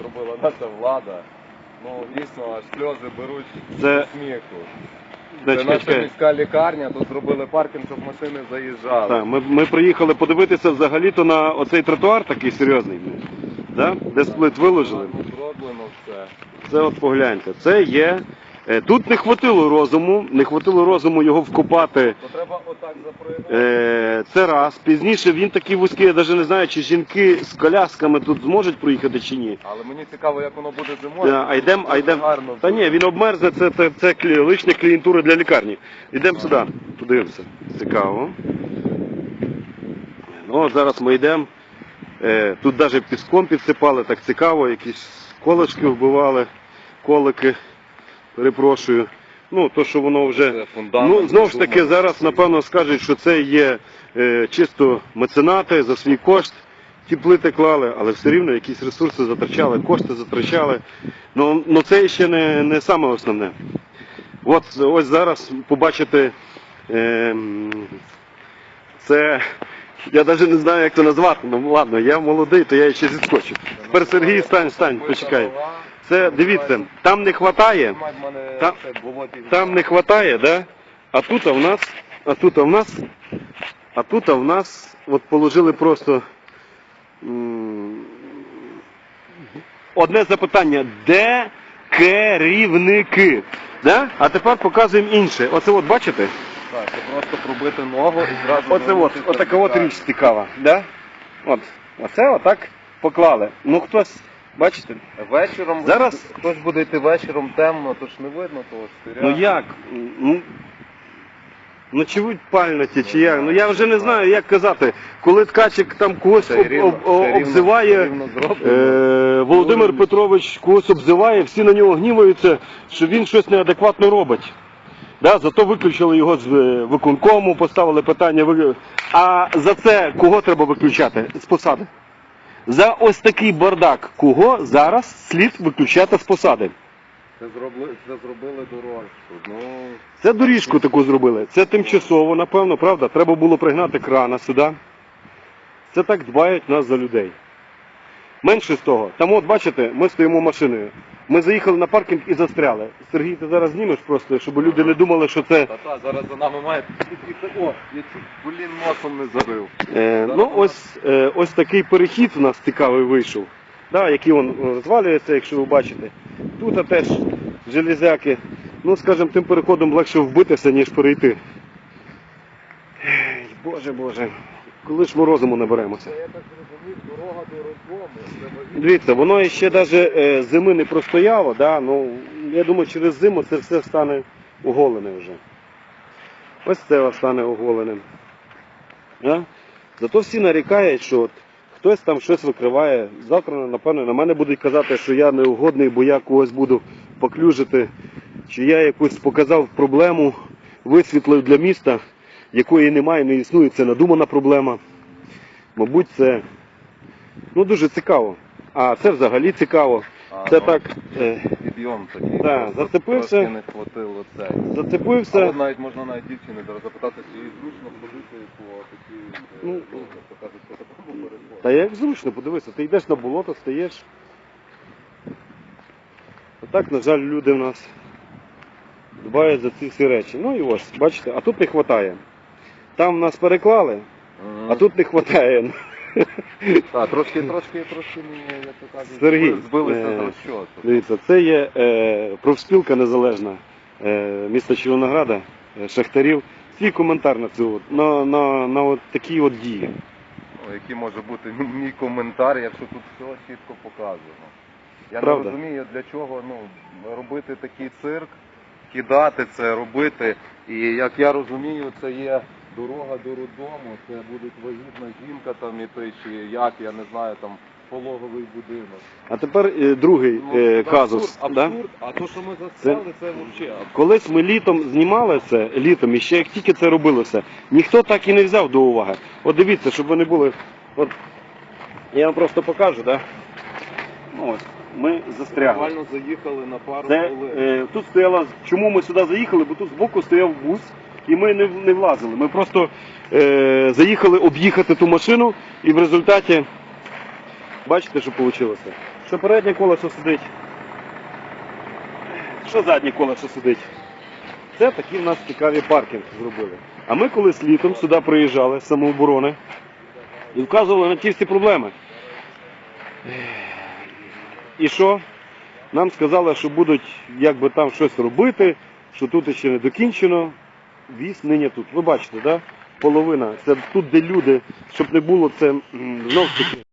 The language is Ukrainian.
зробила наша влада. Ну дійсно аж сльози беруть Це- сміху. Це чекай, наша чекай. міська лікарня, тут зробили паркінг, щоб машини заїжджали. Так, ми, ми приїхали подивитися взагалі-то на оцей тротуар такий серйозний, да? де сплит виложили. Зроблено все. Це от погляньте. Це є. Е, Тут не хватило розуму, не хватило розуму його вкопати. Е, Це раз. Пізніше він такий вузький, я навіть не знаю, чи жінки з колясками тут зможуть проїхати чи ні. Але мені цікаво, як воно буде зимою. Е, А йдемо, а. Та ні, він обмерзне, це, це, це лишня клієнтура для лікарні. Йдемо сюди, подивимося. Цікаво. Ну, зараз ми йдемо. Тут навіть піском підсипали, так цікаво, якісь колочки вбивали, колики. Перепрошую. Ну, то, що воно вже. Ну, знову ж таки, зараз, напевно, скажуть, що це є е, чисто меценати за свій кошт. Ті плити клали, але все рівно якісь ресурси затрачали, кошти затрачали. Ну, ну це ще не, не саме основне. От ось зараз побачите, е, це я навіть не знаю, як це назвати. Ну ладно, я молодий, то я ще зіскочу. Тепер Сергій, стань, стань, почекай. Це дивіться, там не вистачає. Там- Там не вистачає, да? А тут в нас, а тут в нас, а тут в нас, от положили просто м, одне запитання, де керівники? Да? А тепер показуємо інше. Оце от бачите? Так, це просто пробити ногу і зразу. Оце от, отака от річ цікава. Да? От, оце отак поклали. Ну хтось, бачите? Вечором Зараз- хтось буде йти вечором темно, то ж не видно того штиря. Ну як? Ну, ну чи будь пальноті, чи як? Ну я вже не знаю, як казати. Коли ткачик там когось Це об, рівно- об, об- це обзиває, рівно зроблено. е, Володимир Петрович когось обзиває, всі на нього гніваються, що він щось неадекватно робить. Да, зато виключили його з е, виконкому, поставили питання. ви- А за це кого треба виключати з посади? За ось такий бардак, кого зараз слід виключати з посади? Це зробили, це зробили дорожку. Ну, Це доріжку таку зробили. Це тимчасово, напевно, правда? Треба було пригнати крана сюди. Це так дбають нас за людей. Менше з того. Там от бачите, ми стоїмо машиною. Ми заїхали на паркінг і застряли. Сергій, ти зараз знімеш просто, щоб люди не думали, що це. та-та, зараз за нами має. О, я чуть, блін, носом не забив. Е, ну, ось, е, ось такий перехід у нас цікавий вийшов. Да, який він розвалюється, якщо ви бачите. Тут теж железяки. Ну, скажімо, тим переходом легше вбитися, ніж перейти. Ей, Боже, Боже, коли ж ми розуму наберемося. Я так зрозумів, дорога до розлому. Дивіться, воно ще навіть зими не простояло, да? ну, я думаю, через зиму це все стане оголене вже. Ось це стане оголеним. Да? Зато всі нарікають, що от хтось там щось викриває. Завтра, напевно, на мене будуть казати, що я неугодний, бо я когось буду поклюжити, чи я якусь показав проблему, висвітлив для міста, якої немає, не існує, це надумана проблема. Мабуть, це ну, дуже цікаво. А це взагалі цікаво. А, Це ну, так е, Підйом такий. Да, просто зацепився. Трошки не хватило це. А зацепився. навіть можна навіть дівчини зараз запитати, чи їй зручно ходити по такій, Ну, ну, покажуть, по такому переходу. Та як зручно, подивися, ти йдеш на болото, стаєш. Отак, на жаль, люди в нас дбають за ці всі речі. Ну і ось, бачите, а тут не вистачає. Там нас переклали, а тут не вистачає. Так, трошки, трошки, трошки мені, як то кажуть, Сергій, збилися е, з розчоту. Дивіться, це є е, профспілка незалежна е, міста Червонограда, е, шахтарів. Свій коментар на цю от, на, на, на от такі от дії. Ну, який може бути мій коментар, якщо тут все чітко показано. Я Правда. не розумію, для чого ну, робити такий цирк, кидати це, робити. І як я розумію, це є дорога до роддому, це буде вагітна жінка там іти, чи як, я не знаю, там пологовий будинок. А тепер е, другий Ну, е, абсурд, казус. Да? абсурд, а то, що ми застряли, це, взагалі абсурд. Колись ми літом знімали це, літом, і ще як тільки це робилося, ніхто так і не взяв до уваги. От дивіться, щоб ви не були. От, я вам просто покажу, да? Ну, ось, ми застрягли. Буквально заїхали на пару Це, хвилин. е, тут стояла, чому ми сюди заїхали, бо тут збоку стояв бус, і ми не, не влазили. Ми просто е, заїхали об'їхати ту машину, і в результаті, бачите, що вийшло? Що переднє колесо сидить. Що заднє колесо сидить. Це такі в нас цікаві паркінг зробили. А ми колись літом сюди приїжджали з самооборони і вказували на ті всі проблеми. І що? Нам сказали, що будуть якби там щось робити, що тут ще не докінчено. Віз нині тут. Ви бачите, да? половина. Це тут, де люди, щоб не було це знов таки.